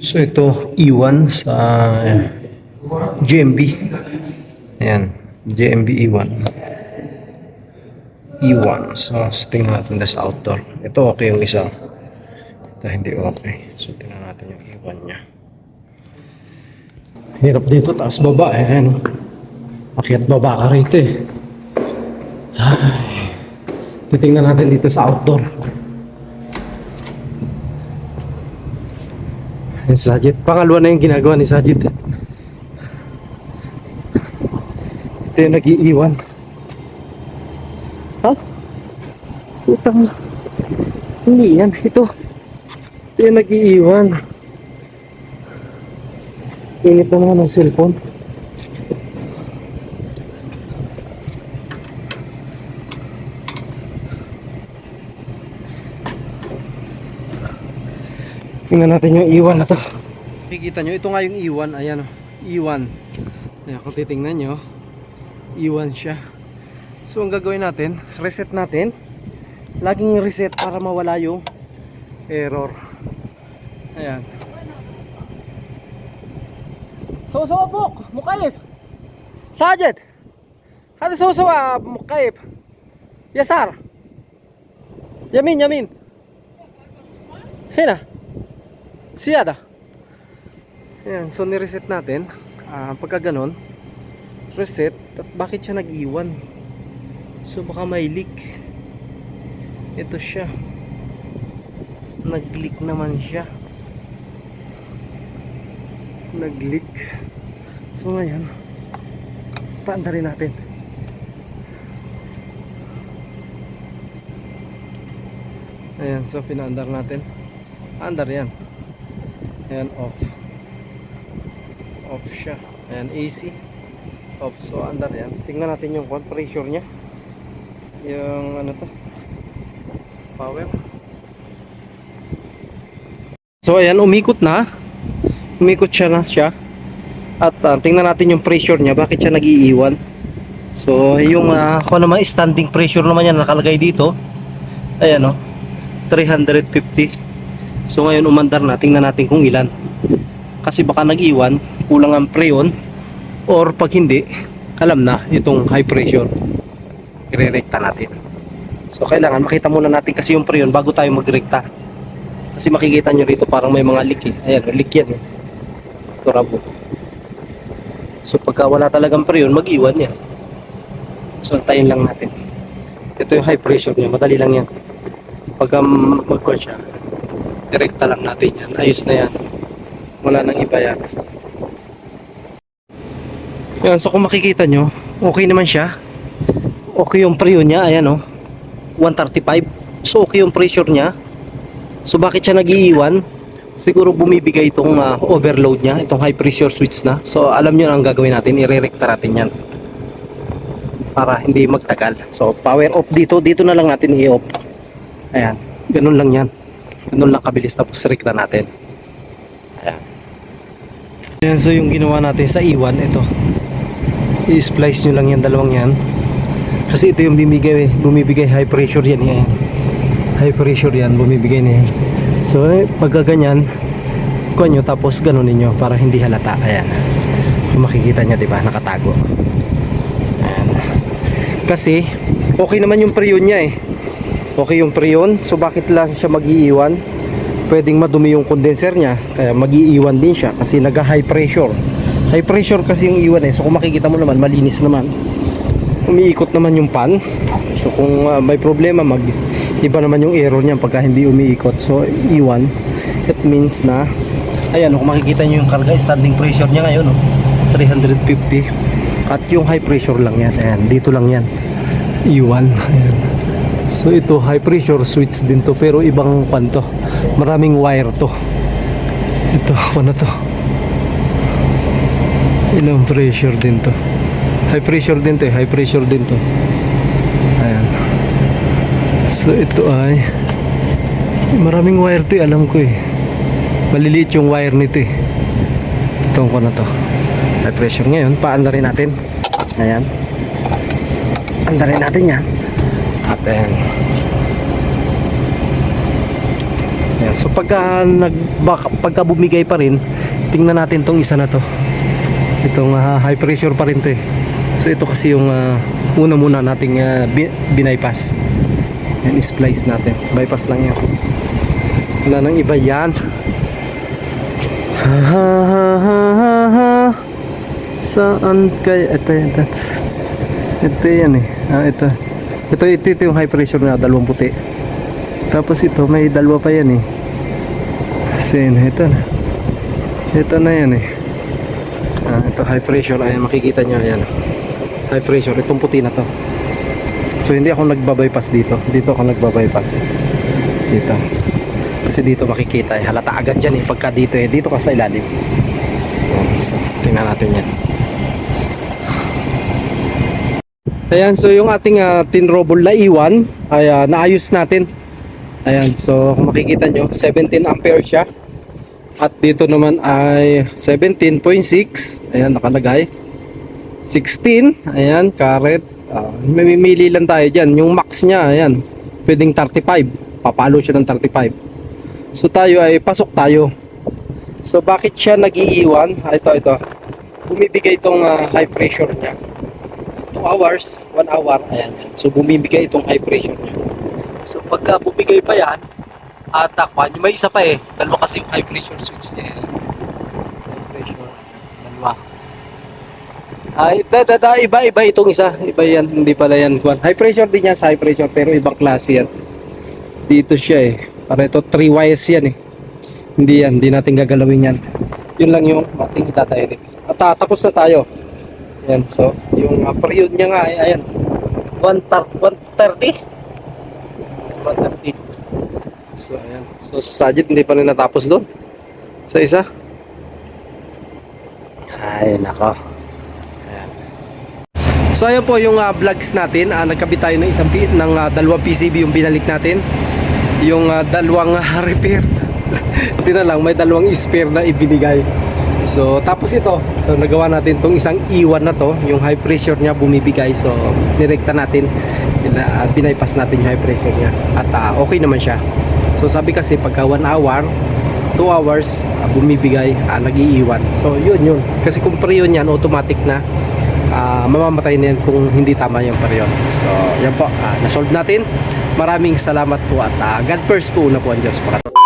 So ito, iwan sa GMB. Ayan, GMB iwan. Iwan. So, tingnan natin na sa outdoor. Ito okay yung isa. Ito hindi okay. So, tingnan natin yung iwan niya. Hirap dito, taas baba. Ayan. Akyat baba ka rito eh. Ay. Titingnan natin dito sa outdoor. Yung Sajid. Pangalawa na yung ginagawa ni Sajid. Ito yung nag-iiwan. Ha? Putang. Hindi yan. Ito. Ito yung nag-iiwan. Init na naman ng cellphone. Tingnan natin yung e iwan na to. Nakikita nyo, ito nga yung e iwan. Ayan o, e iwan. Ayan, kung titingnan nyo, iwan siya. So, ang gagawin natin, reset natin. Laging reset para mawala yung error. Ayan. Sosawa po, mukayip. Sajid. Hadi sosawa, mukayip. Yasar. Yamin, yamin. Hina. Hina siyada ayan so nireset natin uh, pagka ganun reset at bakit siya nag-iwan? So baka may leak. Ito siya. Nag-leak naman siya. Nag-leak. So ngayon paanda rin natin. Ayan so pinaandar natin. Andar yan. Ayan, off. Off siya. Ayan, AC. Off. So, andar yan. Tingnan natin yung pressure niya. Yung ano to. Power. So, ayan, umikot na umikot siya na siya at ah, tingnan natin yung pressure niya bakit siya nag-iiwan so yung uh, kung naman standing pressure naman yan nakalagay dito ayan o 350 so ngayon umandar na tingnan natin kung ilan kasi baka nag-iwan kulang ang preon or pag hindi alam na itong high pressure irerekta natin so kailangan makita muna natin kasi yung preon bago tayo magrekta kasi makikita nyo rito parang may mga leak eh. ayan leak yan eh turabo. So pagka wala talagang preyon, mag-iwan yan. So antayin lang natin. Ito yung high pressure niya, madali lang yan. Pagka mag-call siya, direkta lang natin yan. Ayos na yan. Wala nang iba yan. Yan, so kung makikita nyo, okay naman siya. Okay yung preyon niya, ayan o. 135. So okay yung pressure niya. So bakit siya nag-iiwan? siguro bumibigay itong uh, overload niya, itong high pressure switch na. So alam niyo ang gagawin natin, irerekta natin yan. Para hindi magtagal. So power off dito, dito na lang natin i-off. Ayan, ganun lang yan. Ganun lang kabilis tapos rekta natin. Ayan. Ayan, so yung ginawa natin sa iwan, ito. I-splice nyo lang yan, dalawang yan. Kasi ito yung bumibigay, bumibigay high pressure yan. yan. High pressure yan, bumibigay na yan. So, eh, pagka ganyan, kuha nyo, tapos ganunin nyo para hindi halata. Ayan. Kung makikita nyo, diba, nakatago. Ayan. Kasi, okay naman yung preyon niya eh. Okay yung preyon, so bakit lang siya mag-iiwan? Pwedeng madumi yung condenser niya, kaya mag-iiwan din siya kasi nag-high pressure. High pressure kasi yung iwan eh, so kung makikita mo naman, malinis naman. Umiikot naman yung pan. So kung uh, may problema, mag iba naman yung error niya pagka hindi umiikot so iwan it means na ayan kung makikita nyo yung karga standing pressure niya ngayon no? 350 at yung high pressure lang yan ayan dito lang yan iwan ayan. So ito high pressure switch din to pero ibang pan to maraming wire to ito ano to ilang pressure din to high pressure din to eh. high pressure din to ayan So ito ay maraming wire to eh, alam ko eh. Maliliit yung wire nito eh. Itong ko na to. High pressure ngayon, paanda rin natin. Ayan. Anda natin yan. At ayan. So pagka, nag, pagka bumigay pa rin, tingnan natin tong isa na to. Itong ah, high pressure pa rin to eh. So ito kasi yung ah, una muna nating uh, binaypass. Yan, splice natin. Bypass lang yan. Wala nang iba yan. Ha ha ha ha ha ha. Saan kaya? Ito, ito. Ito yan eh. Ah, ito. Ito, ito, ito yung high pressure na dalawang puti. Tapos ito, may dalawa pa yan eh. Kasi ito na. Ito na yan eh. Ah, ito high pressure. Ayan, makikita nyo. Ayan. High pressure. Itong puti na to. So, hindi ako nagbabypass dito. Dito ako nagbabypass. Dito. Kasi dito makikita eh. Halata agad dyan eh. Pagka dito eh. Dito ka sa ilalim. So, tingnan natin yan. Ayan, so yung ating uh, tin robol na iwan ay ah, naayos natin. Ayan, so kung makikita nyo, 17 ampere siya. At dito naman ay 17.6. Ayan, nakalagay. 16. Ayan, caret. Ah, mamimili lang tayo dyan. Yung max niya, ayan, pwedeng 35. Papalo siya ng 35. So tayo ay pasok tayo. So bakit siya nagiiwan? Ah, ito, ito. Bumibigay itong ah, high pressure niya. 2 hours, 1 hour, ayan yan. So bumibigay itong high pressure niya. So pagka bumigay pa yan, at takpan, may isa pa eh. Dalawa kasi yung high pressure switch niya. High pressure, dalawa. Ay, da, da, da, iba, iba itong isa. Iba yan, hindi pala yan. High pressure din yan sa high pressure, pero ibang klase yan. Dito siya eh. Para ito, 3 wires yan eh. Hindi yan, hindi natin gagalawin yan. Yun lang yung ating itatayo At ah, tapos na tayo. Ayan, so, yung uh, period niya nga, ay, ayan, 130? 130. So, ayan. So, sajit, hindi pa rin natapos doon. Sa isa. Ay, nako. So, ayan po yung uh, vlogs natin. Uh, nagkabit tayo ng isang ng uh, dalawang PCB yung binalik natin. Yung uh, dalawang uh, repair. Hindi na lang, may dalawang spare na ibinigay. So, tapos ito, ito, nagawa natin tong isang iwan na to, yung high pressure niya bumibigay. So, direkta natin, uh, binaypass natin yung high pressure niya. At uh, okay naman siya. So, sabi kasi pagka 1 hour, 2 hours, uh, bumibigay, uh, nag-iiwan. So, yun yun. Kasi kung period yan, automatic na uh, mamamatay na yan kung hindi tama yung period. So, yan po, uh, nasolve natin. Maraming salamat po at uh, God first po una po ang Diyos. Pagkat-